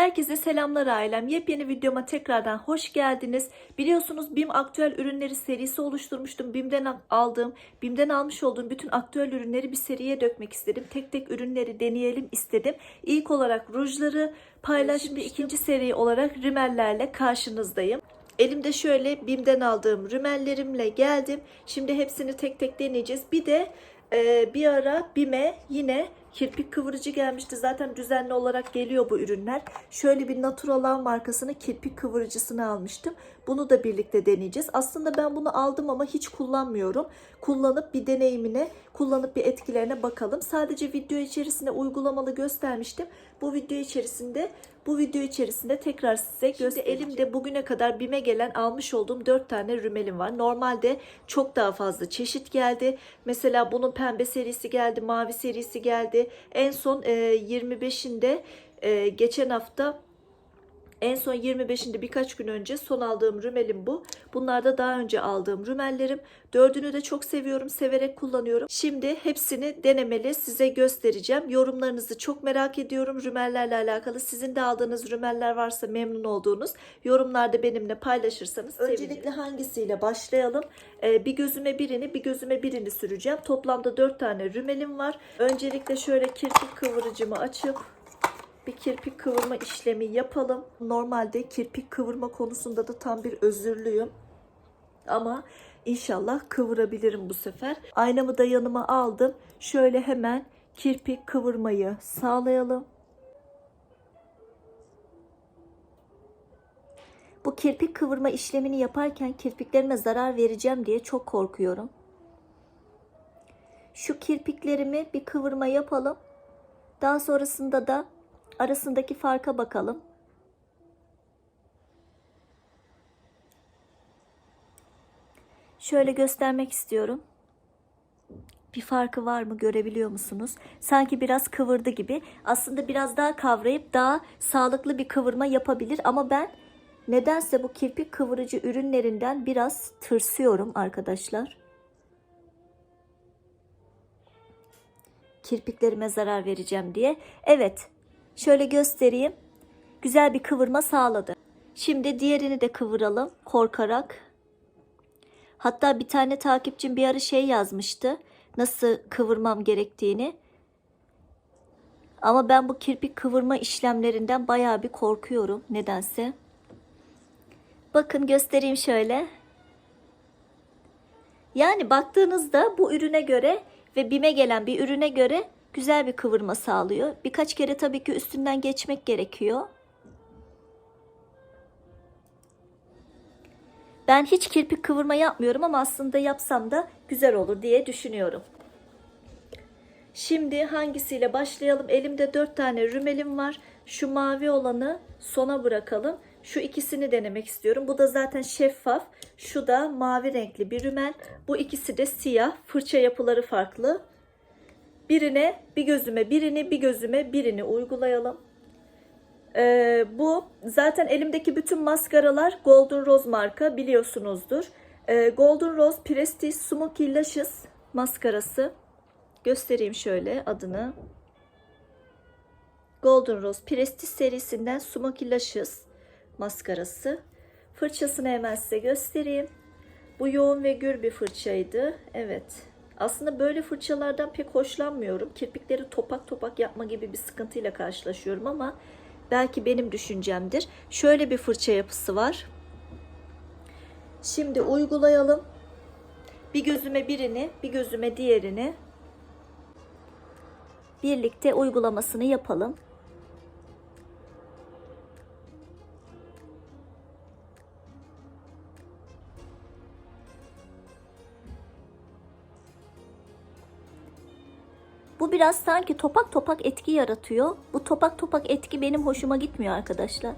Herkese selamlar ailem. Yepyeni videoma tekrardan hoş geldiniz. Biliyorsunuz BİM aktüel ürünleri serisi oluşturmuştum. BİM'den aldığım, BİM'den almış olduğum bütün aktüel ürünleri bir seriye dökmek istedim. Tek tek ürünleri deneyelim istedim. İlk olarak rujları paylaştım. ikinci seri olarak rimellerle karşınızdayım. Elimde şöyle BİM'den aldığım rümellerimle geldim. Şimdi hepsini tek tek deneyeceğiz. Bir de e, bir ara BİM'e yine kirpik kıvırıcı gelmişti. Zaten düzenli olarak geliyor bu ürünler. Şöyle bir Naturalan markasının kirpik kıvırıcısını almıştım. Bunu da birlikte deneyeceğiz. Aslında ben bunu aldım ama hiç kullanmıyorum. Kullanıp bir deneyimine, kullanıp bir etkilerine bakalım. Sadece video içerisinde uygulamalı göstermiştim. Bu video içerisinde bu video içerisinde tekrar size göstereceğim. Elimde bugüne kadar BİM'e gelen almış olduğum 4 tane rümelim var. Normalde çok daha fazla çeşit geldi. Mesela bunun pembe serisi geldi, mavi serisi geldi. En son e, 25'inde e, geçen hafta en son 25'inde birkaç gün önce son aldığım rümelim bu. Bunlar da daha önce aldığım rümellerim. Dördünü de çok seviyorum, severek kullanıyorum. Şimdi hepsini denemeli size göstereceğim. Yorumlarınızı çok merak ediyorum rümellerle alakalı. Sizin de aldığınız rümeller varsa memnun olduğunuz yorumlarda benimle paylaşırsanız Öncelikle hangisiyle başlayalım? Ee, bir gözüme birini, bir gözüme birini süreceğim. Toplamda 4 tane rümelim var. Öncelikle şöyle kirpik kıvırıcımı açıp bir kirpik kıvırma işlemi yapalım. Normalde kirpik kıvırma konusunda da tam bir özürlüyüm. Ama inşallah kıvırabilirim bu sefer. Aynamı da yanıma aldım. Şöyle hemen kirpik kıvırmayı sağlayalım. Bu kirpik kıvırma işlemini yaparken kirpiklerime zarar vereceğim diye çok korkuyorum. Şu kirpiklerimi bir kıvırma yapalım. Daha sonrasında da arasındaki farka bakalım. Şöyle göstermek istiyorum. Bir farkı var mı görebiliyor musunuz? Sanki biraz kıvırdı gibi. Aslında biraz daha kavrayıp daha sağlıklı bir kıvırma yapabilir ama ben nedense bu kirpik kıvırıcı ürünlerinden biraz tırsıyorum arkadaşlar. Kirpiklerime zarar vereceğim diye. Evet, Şöyle göstereyim. Güzel bir kıvırma sağladı. Şimdi diğerini de kıvıralım korkarak. Hatta bir tane takipçim bir ara şey yazmıştı. Nasıl kıvırmam gerektiğini. Ama ben bu kirpik kıvırma işlemlerinden bayağı bir korkuyorum nedense. Bakın göstereyim şöyle. Yani baktığınızda bu ürüne göre ve BİM'e gelen bir ürüne göre güzel bir kıvırma sağlıyor. Birkaç kere tabii ki üstünden geçmek gerekiyor. Ben hiç kirpik kıvırma yapmıyorum ama aslında yapsam da güzel olur diye düşünüyorum. Şimdi hangisiyle başlayalım? Elimde 4 tane rümelim var. Şu mavi olanı sona bırakalım. Şu ikisini denemek istiyorum. Bu da zaten şeffaf. Şu da mavi renkli bir rümel. Bu ikisi de siyah. Fırça yapıları farklı. Birine bir gözüme birini bir gözüme birini uygulayalım. Ee, bu zaten elimdeki bütün maskaralar Golden Rose marka biliyorsunuzdur. Ee, Golden Rose Prestige Smoky Lashes maskarası. Göstereyim şöyle adını. Golden Rose Prestige serisinden Smoky Lashes maskarası. Fırçasını hemen size göstereyim. Bu yoğun ve gür bir fırçaydı. Evet. Aslında böyle fırçalardan pek hoşlanmıyorum. Kirpikleri topak topak yapma gibi bir sıkıntıyla karşılaşıyorum ama belki benim düşüncemdir. Şöyle bir fırça yapısı var. Şimdi uygulayalım. Bir gözüme birini, bir gözüme diğerini birlikte uygulamasını yapalım. Biraz sanki topak topak etki yaratıyor. Bu topak topak etki benim hoşuma gitmiyor arkadaşlar.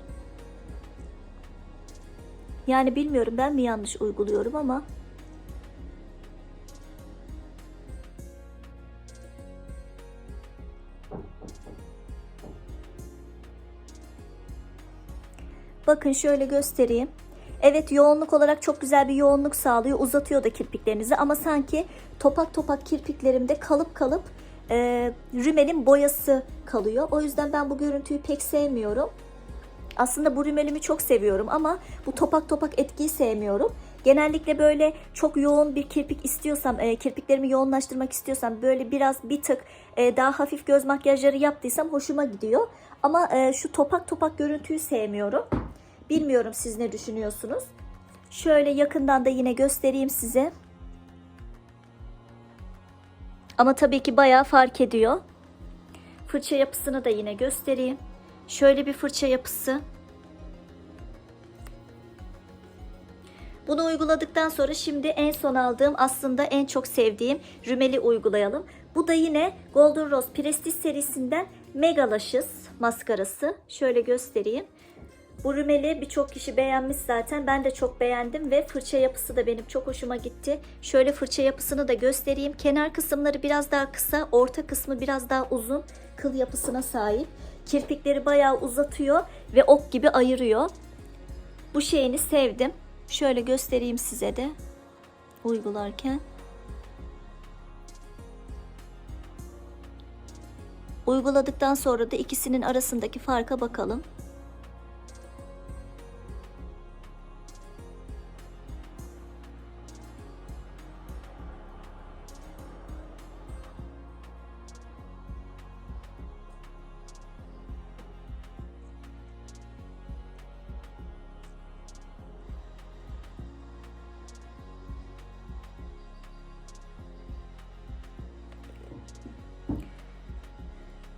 Yani bilmiyorum ben mi yanlış uyguluyorum ama Bakın şöyle göstereyim. Evet yoğunluk olarak çok güzel bir yoğunluk sağlıyor. Uzatıyor da kirpiklerinizi ama sanki topak topak kirpiklerimde kalıp kalıp e, rümelin boyası kalıyor. O yüzden ben bu görüntüyü pek sevmiyorum. Aslında bu rümelimi çok seviyorum ama bu topak topak etkiyi sevmiyorum. Genellikle böyle çok yoğun bir kirpik istiyorsam, e, kirpiklerimi yoğunlaştırmak istiyorsam böyle biraz bir tık e, daha hafif göz makyajları yaptıysam hoşuma gidiyor. Ama e, şu topak topak görüntüyü sevmiyorum. Bilmiyorum siz ne düşünüyorsunuz. Şöyle yakından da yine göstereyim size. Ama tabii ki bayağı fark ediyor. Fırça yapısını da yine göstereyim. Şöyle bir fırça yapısı. Bunu uyguladıktan sonra şimdi en son aldığım aslında en çok sevdiğim rümeli uygulayalım. Bu da yine Golden Rose Prestige serisinden Mega Lashes maskarası. Şöyle göstereyim. Bu rümeli birçok kişi beğenmiş zaten. Ben de çok beğendim ve fırça yapısı da benim çok hoşuma gitti. Şöyle fırça yapısını da göstereyim. Kenar kısımları biraz daha kısa, orta kısmı biraz daha uzun kıl yapısına sahip. Kirpikleri bayağı uzatıyor ve ok gibi ayırıyor. Bu şeyini sevdim. Şöyle göstereyim size de uygularken. Uyguladıktan sonra da ikisinin arasındaki farka bakalım.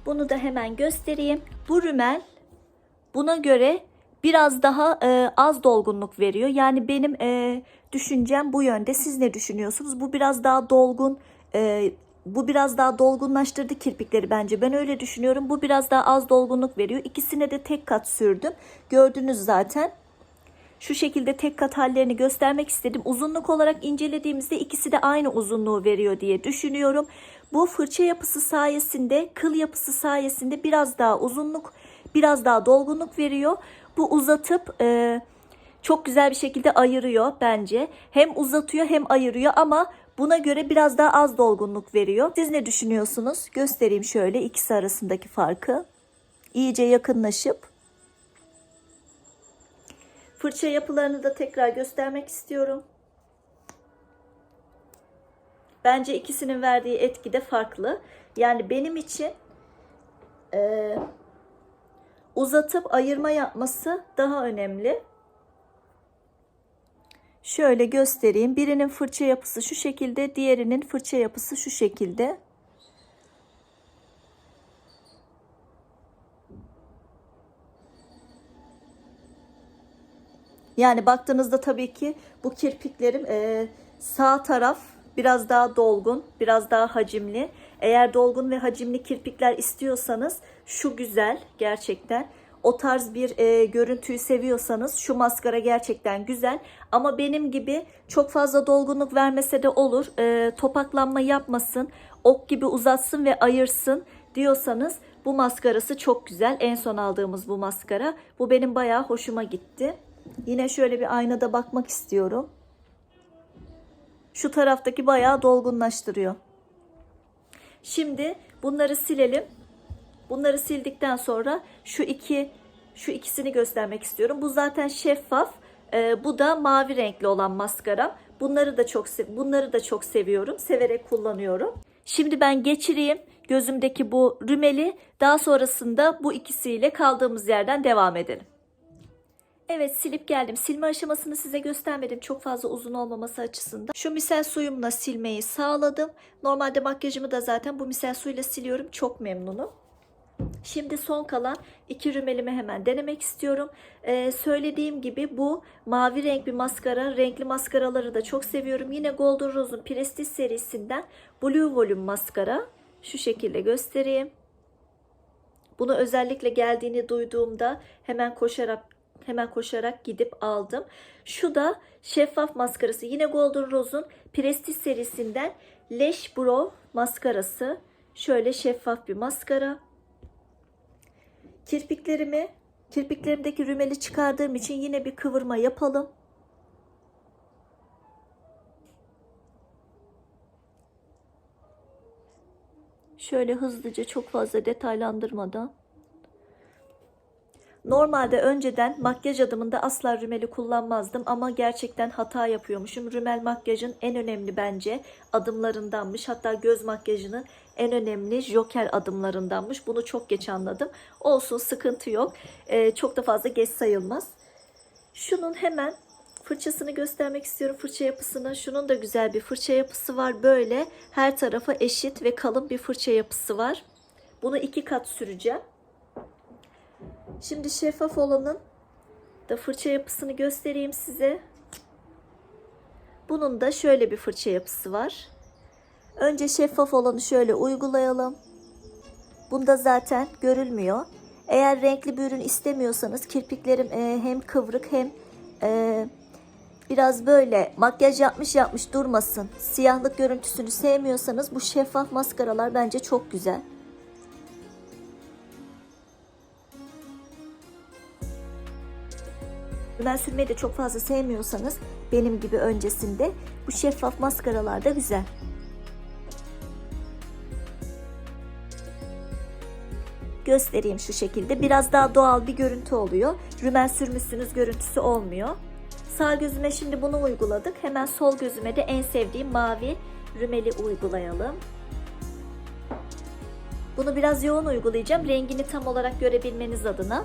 Bunu da hemen göstereyim. Bu rümel buna göre biraz daha e, az dolgunluk veriyor. Yani benim e, düşüncem bu yönde. Siz ne düşünüyorsunuz? Bu biraz daha dolgun. e, bu biraz daha dolgunlaştırdı kirpikleri bence. Ben öyle düşünüyorum. Bu biraz daha az dolgunluk veriyor. İkisine de tek kat sürdüm. Gördünüz zaten. Şu şekilde tek kat hallerini göstermek istedim. Uzunluk olarak incelediğimizde ikisi de aynı uzunluğu veriyor diye düşünüyorum. Bu fırça yapısı sayesinde, kıl yapısı sayesinde biraz daha uzunluk, biraz daha dolgunluk veriyor. Bu uzatıp e, çok güzel bir şekilde ayırıyor bence. Hem uzatıyor hem ayırıyor ama buna göre biraz daha az dolgunluk veriyor. Siz ne düşünüyorsunuz? Göstereyim şöyle ikisi arasındaki farkı. İyice yakınlaşıp Fırça yapılarını da tekrar göstermek istiyorum. Bence ikisinin verdiği etki de farklı. Yani benim için e, uzatıp ayırma yapması daha önemli. Şöyle göstereyim. Birinin fırça yapısı şu şekilde, diğerinin fırça yapısı şu şekilde. Yani baktığınızda tabii ki bu kirpiklerim e, sağ taraf biraz daha dolgun, biraz daha hacimli. Eğer dolgun ve hacimli kirpikler istiyorsanız şu güzel gerçekten. O tarz bir e, görüntüyü seviyorsanız şu maskara gerçekten güzel. Ama benim gibi çok fazla dolgunluk vermese de olur. E, topaklanma yapmasın, ok gibi uzatsın ve ayırsın diyorsanız bu maskarası çok güzel. En son aldığımız bu maskara. Bu benim bayağı hoşuma gitti. Yine şöyle bir aynada bakmak istiyorum. Şu taraftaki bayağı dolgunlaştırıyor. Şimdi bunları silelim. Bunları sildikten sonra şu iki şu ikisini göstermek istiyorum. Bu zaten şeffaf. Ee, bu da mavi renkli olan maskara. Bunları da çok bunları da çok seviyorum. Severek kullanıyorum. Şimdi ben geçireyim gözümdeki bu rümeli. Daha sonrasında bu ikisiyle kaldığımız yerden devam edelim. Evet silip geldim. Silme aşamasını size göstermedim. Çok fazla uzun olmaması açısından. Şu misel suyumla silmeyi sağladım. Normalde makyajımı da zaten bu misel suyla siliyorum. Çok memnunum. Şimdi son kalan iki rümelimi hemen denemek istiyorum. Ee, söylediğim gibi bu mavi renk bir maskara. Renkli maskaraları da çok seviyorum. Yine Golden Rose'un Prestige serisinden Blue Volume maskara. Şu şekilde göstereyim. Bunu özellikle geldiğini duyduğumda hemen koşarak hemen koşarak gidip aldım. Şu da şeffaf maskarası. Yine Golden Rose'un Prestige serisinden Lash Brow maskarası. Şöyle şeffaf bir maskara. Kirpiklerimi, kirpiklerimdeki rümeli çıkardığım için yine bir kıvırma yapalım. Şöyle hızlıca çok fazla detaylandırmadan Normalde önceden makyaj adımında asla rümeli kullanmazdım ama gerçekten hata yapıyormuşum. Rümel makyajın en önemli bence adımlarındanmış. Hatta göz makyajının en önemli joker adımlarındanmış. Bunu çok geç anladım. Olsun sıkıntı yok. Ee, çok da fazla geç sayılmaz. Şunun hemen fırçasını göstermek istiyorum fırça yapısını. Şunun da güzel bir fırça yapısı var. Böyle her tarafa eşit ve kalın bir fırça yapısı var. Bunu iki kat süreceğim. Şimdi şeffaf olanın da fırça yapısını göstereyim size. Bunun da şöyle bir fırça yapısı var. Önce şeffaf olanı şöyle uygulayalım. Bunda zaten görülmüyor. Eğer renkli bir ürün istemiyorsanız kirpiklerim e, hem kıvrık hem e, biraz böyle makyaj yapmış yapmış durmasın. Siyahlık görüntüsünü sevmiyorsanız bu şeffaf maskaralar bence çok güzel. Rimel sürmeyi de çok fazla sevmiyorsanız benim gibi öncesinde bu şeffaf maskaralar da güzel. Göstereyim şu şekilde. Biraz daha doğal bir görüntü oluyor. Rümel sürmüşsünüz görüntüsü olmuyor. Sağ gözüme şimdi bunu uyguladık. Hemen sol gözüme de en sevdiğim mavi rümeli uygulayalım. Bunu biraz yoğun uygulayacağım. Rengini tam olarak görebilmeniz adına.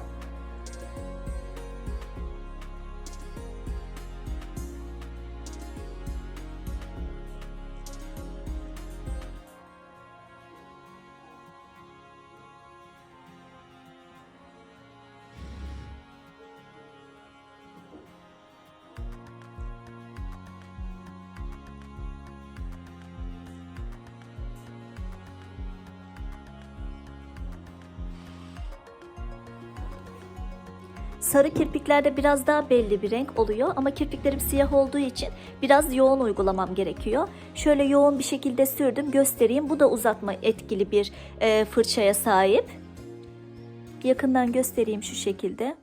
Sarı kirpiklerde biraz daha belli bir renk oluyor ama kirpiklerim siyah olduğu için biraz yoğun uygulamam gerekiyor. Şöyle yoğun bir şekilde sürdüm göstereyim. Bu da uzatma etkili bir e, fırçaya sahip. Yakından göstereyim şu şekilde.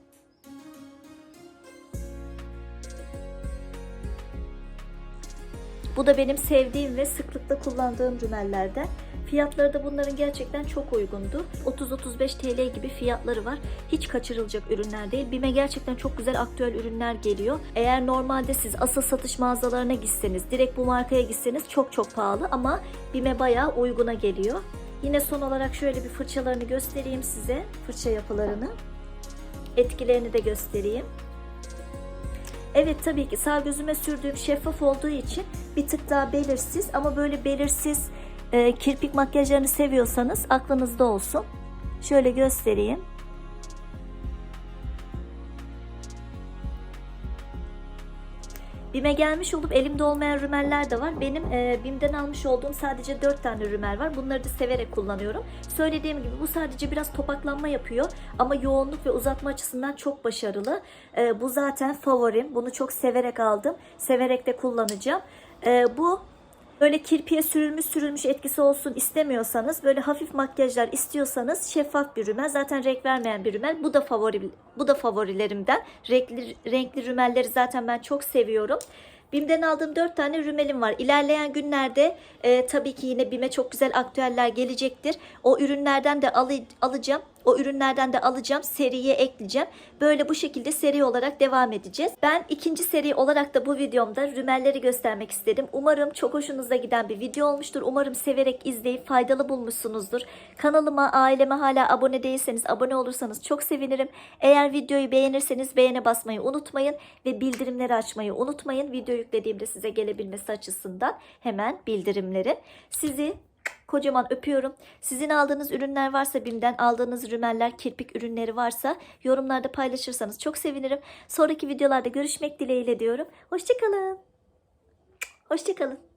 Bu da benim sevdiğim ve sıklıkla kullandığım rümellerden. Fiyatları da bunların gerçekten çok uygundu. 30-35 TL gibi fiyatları var. Hiç kaçırılacak ürünler değil. BİM'e gerçekten çok güzel aktüel ürünler geliyor. Eğer normalde siz asıl satış mağazalarına gitseniz, direkt bu markaya gitseniz çok çok pahalı ama BİM'e bayağı uyguna geliyor. Yine son olarak şöyle bir fırçalarını göstereyim size. Fırça yapılarını. Etkilerini de göstereyim. Evet tabii ki sağ gözüme sürdüğüm şeffaf olduğu için bir tık daha belirsiz ama böyle belirsiz e, kirpik makyajlarını seviyorsanız aklınızda olsun. Şöyle göstereyim. BİM'e gelmiş olup elimde olmayan rümeller de var. Benim e, BİM'den almış olduğum sadece 4 tane rümel var. Bunları da severek kullanıyorum. Söylediğim gibi bu sadece biraz topaklanma yapıyor. Ama yoğunluk ve uzatma açısından çok başarılı. E, bu zaten favorim. Bunu çok severek aldım. Severek de kullanacağım. E, bu Böyle kirpiye sürülmüş sürülmüş etkisi olsun istemiyorsanız, böyle hafif makyajlar istiyorsanız şeffaf bir rümel. Zaten renk vermeyen bir rümel. Bu da favori bu da favorilerimden. Renkli renkli rümelleri zaten ben çok seviyorum. BİM'den aldığım 4 tane rümelim var. İlerleyen günlerde e, tabii ki yine BİM'e çok güzel aktüeller gelecektir. O ürünlerden de alı, alacağım. O ürünlerden de alacağım. Seriye ekleyeceğim. Böyle bu şekilde seri olarak devam edeceğiz. Ben ikinci seri olarak da bu videomda rümelleri göstermek istedim. Umarım çok hoşunuza giden bir video olmuştur. Umarım severek izleyip faydalı bulmuşsunuzdur. Kanalıma, aileme hala abone değilseniz abone olursanız çok sevinirim. Eğer videoyu beğenirseniz beğene basmayı unutmayın ve bildirimleri açmayı unutmayın. Video yüklediğimde size gelebilmesi açısından hemen bildirimleri. Sizi Kocaman öpüyorum. Sizin aldığınız ürünler varsa BİM'den aldığınız rümeller, kirpik ürünleri varsa yorumlarda paylaşırsanız çok sevinirim. Sonraki videolarda görüşmek dileğiyle diyorum. Hoşçakalın. Hoşçakalın.